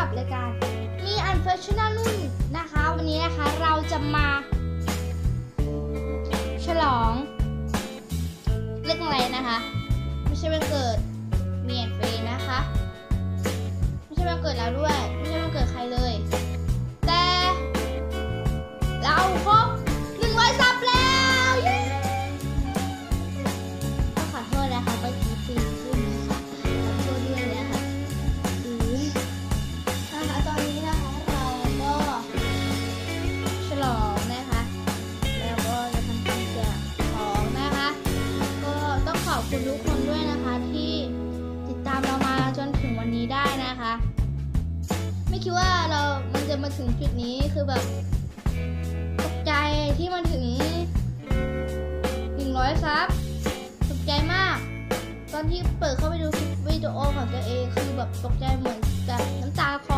กับรายการมีอันเฟชชั่นนุ่นนะคะ วันนี้นะคะเราจะมา ฉลอง เรื่องอะไรนะคะ ไม่ใช่วันเกิด คุณทุกคนด้วยนะคะที่ติดตามเรามาจนถึงวันนี้ได้นะคะ ไม่คิดว่าเรา มันจะมาถึงจุดนี้คือแบบตกใจที่มันถึง 100 ซับตกใจมาก ตอนที่เปิดเข้าไปดูคลิปวิดีโอของตัวเองคือแบบตกใจเหมือนกับน้ำตาค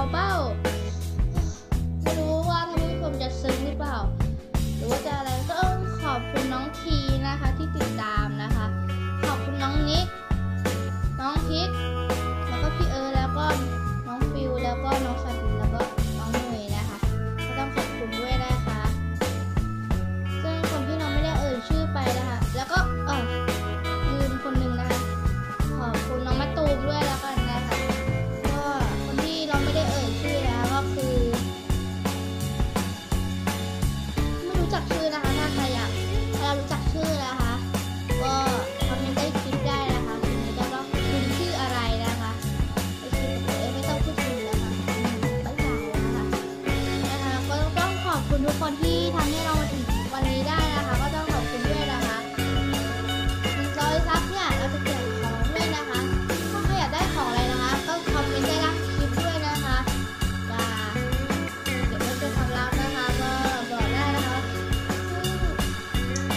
ทุกคนที่ทำให้เรามาถึงวันนี้ได้นะคะ ก็ต้องขอบคุณด้วยนะคะหนึ่งร้อยซับเนี่ยเราจะแจกของด้วยนะคะ ถ้าใครอยากได้ของอะไรนะคะ ก็คอมเมนต์ได้ล่างคลิปด้วยนะคะอย่าเก็บไว้เป็นความลับนะคะก็บอกได้นะคะ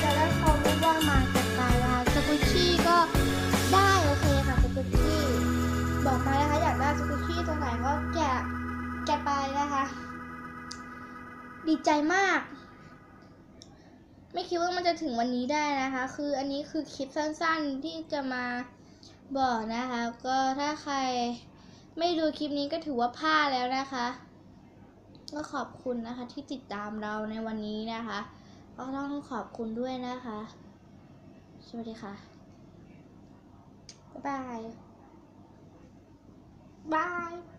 จะได้ความรู้ว่ามาจากใครนะคะสกุชชี่ก็ได้โอเคค่ะสกุชชี่บอกมานะคะอยากได้สกุชชี่ตัวไหนก็แกะแกะไปนะคะ ดีใจมาก ไม่คิดว่ามันจะถึงวันนี้ได้นะคะ คืออันนี้คือคลิปสั้นๆที่จะมาบอกนะคะ ก็ถ้าใครไม่ดูคลิปนี้ก็ถือว่าพลาดแล้วนะคะ ก็ขอบคุณนะคะที่ติดตามเราในวันนี้นะคะ ก็ต้องขอบคุณด้วยนะคะ สวัสดีค่ะ บ๊ายบาย Bye.